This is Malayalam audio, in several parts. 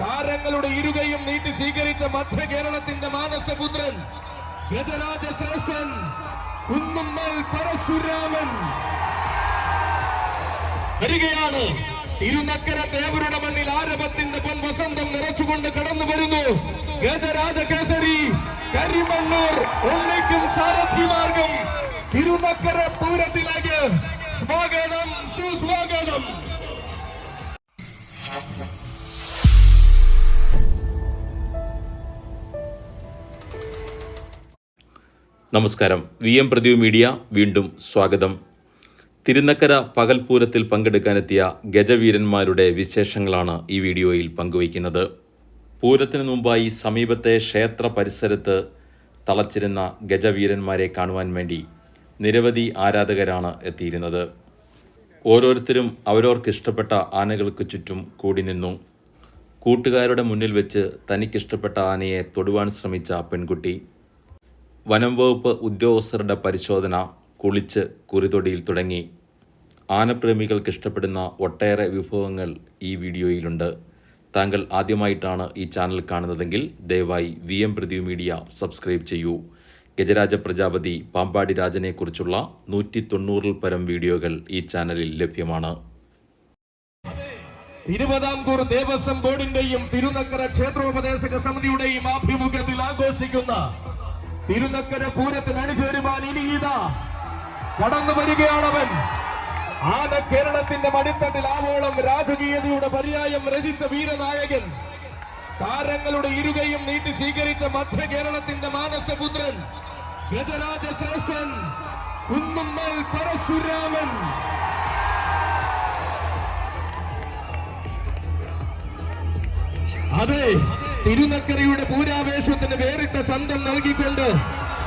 താരങ്ങളുടെ ഇരുകയും നീട്ടി സ്വീകരിച്ച മധ്യ കേരളത്തിന്റെ മാനസപുത്രൻ ഗജരാജ ശ്രേഷ്ഠൻ കുന്നുമ്മൽ പരശുരാമൻ. വരികയാണ്. ഇരുനക്കര ദേവരുടെ മണ്ണിൽ ആരവത്തിന്റെ പൊൻവസന്തം നിറച്ചുകൊണ്ട് കടന്നു വരുന്നു. ഗജരാജ കേസരി കരിമണ്ണൂർ ഒന്നിക്കും സാരഥിമാർഗം തിരുനക്കര പൂരത്തിലേക്ക് സ്വാഗതം സുസ്വാഗതം. നമസ്കാരം. വി എം പ്രദീപ് മീഡിയ വീണ്ടും സ്വാഗതം. തിരുനക്കര പകൽപൂരത്തിൽ പങ്കെടുക്കാനെത്തിയ ഗജവീരന്മാരുടെ വിശേഷങ്ങളാണ് ഈ വീഡിയോയിൽ പങ്കുവയ്ക്കുന്നത്. പൂരത്തിന് മുമ്പായി സമീപത്തെ ക്ഷേത്ര പരിസരത്ത് തളച്ചിരുന്ന ഗജവീരന്മാരെ കാണുവാൻ വേണ്ടി നിരവധി ആരാധകരാണ് എത്തിയിരുന്നത്. ഓരോരുത്തരും അവരവർക്കിഷ്ടപ്പെട്ട ആനകൾക്ക് ചുറ്റും കൂടി നിന്നു. കൂട്ടുകാരുടെ മുന്നിൽ വെച്ച് തനിക്കിഷ്ടപ്പെട്ട ആനയെ തൊടുവാൻ ശ്രമിച്ച പെൺകുട്ടി. വനം വകുപ്പ് ഉദ്യോഗസ്ഥരുടെ പരിശോധന കുളിച്ച് കുറിതൊടിയിൽ തുടങ്ങി. ആനപ്രേമികൾക്ക് ഇഷ്ടപ്പെടുന്ന ഒട്ടേറെ വിഭവങ്ങൾ ഈ വീഡിയോയിലുണ്ട്. താങ്കൾ ആദ്യമായിട്ടാണ് ഈ ചാനൽ കാണുന്നതെങ്കിൽ ദയവായി V M Pradeep media subscribe ചെയ്യൂ. ഗജരാജ പ്രജാപതി പാമ്പാടി രാജനെക്കുറിച്ചുള്ള നൂറ്റി തൊണ്ണൂറിൽ പരം വീഡിയോകൾ ഈ ചാനലിൽ ലഭ്യമാണ്. തിരുവിതാംകൂർ ദേവസ്വം ബോർഡിന്റെയും തിരുനക്കര ക്ഷേത്രോപദേശക സമിതിയുടെയും ആഭിമുഖ്യത്തിൽ ആഘോഷിക്കുന്ന തിരുനക്കര പൂരത്തിന് അണിചേരുവാൻ ഇനി ഇതാ. കടന്നു വരികയാണവൻ. ആന കേരളത്തിന്റെ മടിത്തട്ടിൽ ആവോളം രാജകീയതയുടെ പര്യായം രചിച്ച വീരനായകൻ. താരങ്ങളുടെ ഇരുകയും നീട്ടി സ്വീകരിച്ച മധ്യ കേരളത്തിന്റെ മാനസപുത്രൻ. ഗജരാജ ശ്രേഷ്ഠൻ കുന്നുമ്മൽ പരശുരാമൻ. അതെ തിരുനക്കരയുടെ പൂരാവേശത്തിന് വേറിട്ട ചന്തം നൽകിക്കൊണ്ട്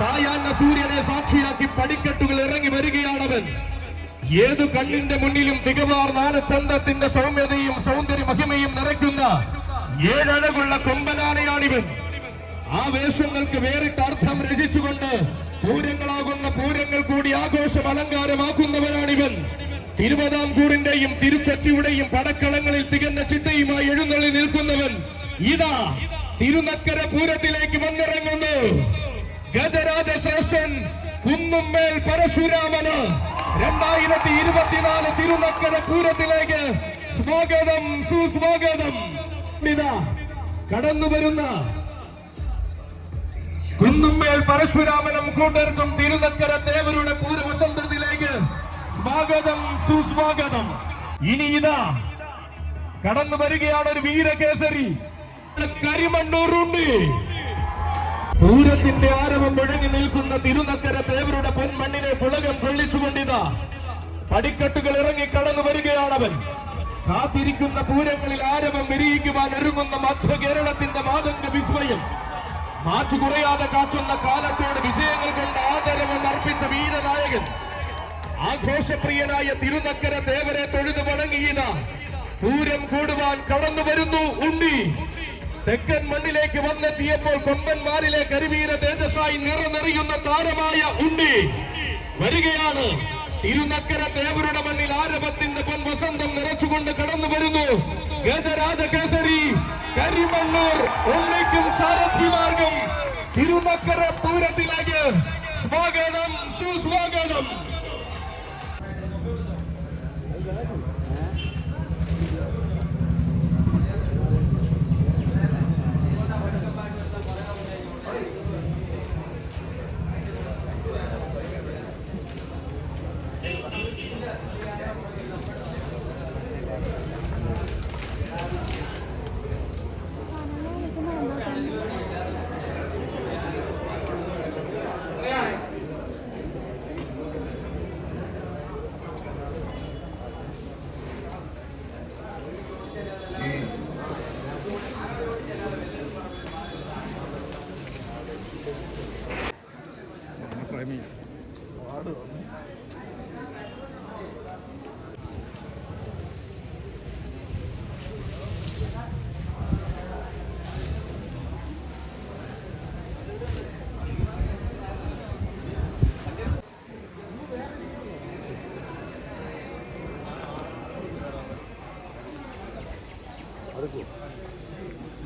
സായാഹ്ന സൂര്യനെ സാക്ഷിയാക്കി പടിക്കെട്ടുകൾ ഇറങ്ങി വരികയാണവൻ. ഏതു കണ്ണിന്റെ മുന്നിലും തികവാർ നാനച്ചന്തത്തിന്റെ സൗമ്യതയും സൗന്ദര്യ മഹിമയും നിറയ്ക്കുന്ന ഏഴഴകുള്ള കൊമ്പനാനയാണിവൻ ആ വേഷങ്ങൾക്ക് വേറിട്ട അർത്ഥം രചിച്ചുകൊണ്ട് പൂരങ്ങളാകുന്ന പൂരങ്ങൾ കൂടി ആഘോഷം അലങ്കാരമാക്കുന്നവരാണിവൻ തിരുവിതാംകൂറിന്റെയും തിരുപ്പറ്റിയുടെയും പടക്കളങ്ങളിൽ തികഞ്ഞ ചിട്ടയുമായി എഴുന്നള്ളി നിൽക്കുന്നവൻ ഇതാ തിരുനക്കര പൂരത്തിലേക്ക് വന്നിറങ്ങുന്നു. ഗജരാജ ശ്രേഷ്ഠൻ കുന്നുമ്മേൽ പരശുരാമന് രണ്ടായിരത്തി ഇരുപത്തിനാല് തിരുനക്കര പൂരത്തിലേക്ക് സ്വാഗതം സുസ്വാഗതം. ഇതാ കടന്നു വരുന്ന കുന്നുമ്മേൽ പരശുരാമനും കൂട്ടർക്കും തിരുനക്കര ദേവരുടെ പൂരവസന്തത്തിലേക്ക് സ്വാഗതം സുസ്വാഗതം. ഇനി ഇതാ കടന്നു വരികയാണ് ഒരു വീരകേസരി. കരിമണ്ണൂറുണ്ട് പൂരത്തിന്റെ ആരവം മുഴങ്ങി നിൽക്കുന്ന തിരുനക്കര ദേവരുടെ പൊന്മണ്ണിനെ പുളകം കൊള്ളിച്ചുകൊണ്ടിതാ പടിക്കെട്ടുകൾ ഇറങ്ങി കടന്നു വരികയാണവൻ. കാത്തിരിക്കുന്ന പൂരങ്ങളിൽ ആരവം വിരിയിക്കുവാൻ ഒരുങ്ങുന്ന മധ്യ കേരളത്തിന്റെ മാതംഗ വിസ്മയം. മാറ്റു കുറയാതെ കാക്കുന്ന കാലത്തോട് വിജയങ്ങൾ കൊണ്ട് ആദരവും അർപ്പിച്ച വീരനായകൻ. ആഘോഷപ്രിയനായ തിരുനക്കര ദേവരെ തൊഴുതു വണങ്ങിയത പൂരം കൂടുവാൻ കടന്നു വരുന്നു ഉണ്ണി. തെക്കൻ മണ്ണിലേക്ക് വന്നെത്തിയപ്പോൾ കൊമ്പന്മാരിലെ കരുവീര തേജസ്സായി നിറനെറിയുന്ന താരമായ ഉണ്ണി. വരികയാണ്. തിരുനക്കര ദേവരുടെ മണ്ണിൽ ആരവത്തിന്റെ പൊൻ വസന്തം നിറച്ചുകൊണ്ട് കടന്നു വരുന്നു. ഗജരാജ കേസരി കരിമണ്ണൂർ ഉണ്ണിക്കും സാരഥിമാർഗം തിരുനക്കര പൂരത്തിലേക്ക് സ്വാഗതം സുസ്വാഗതം കരിമീൻ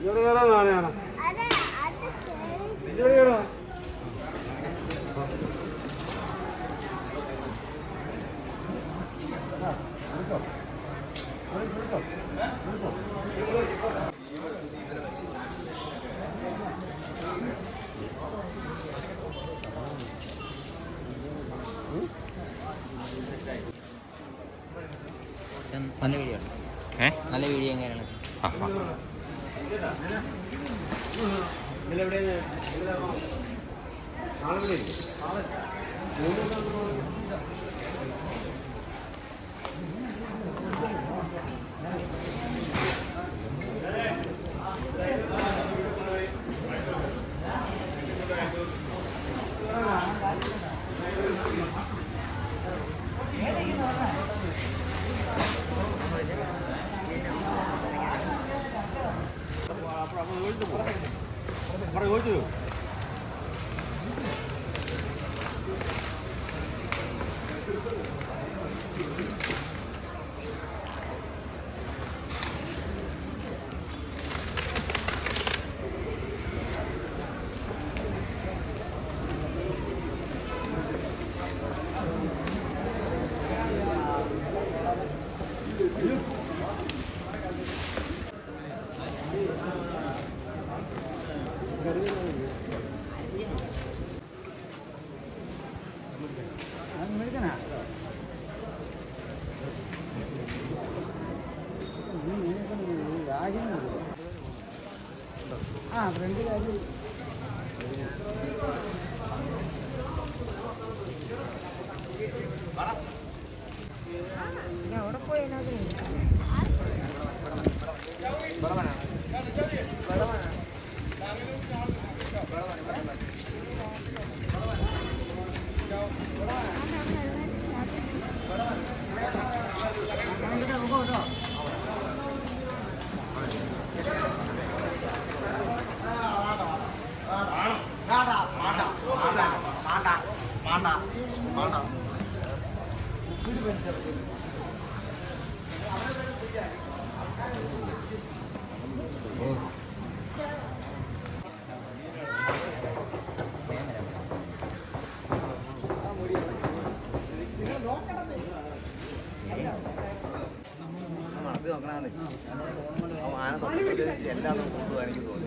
ഇങ്ങനെ നാണയാണ് ഇങ്ങനെ കയറാം നല്ല വീഡിയോ ഏ? നല്ല വീഡിയോ എങ്ങനെയാണ്? ആ ആ ഇത് And. ആന തൊട്ടത് എല്ലാം കൊണ്ടുപോകാൻ എനിക്ക് തോന്നി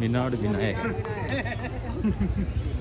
മിനാട് വിനായകൻ.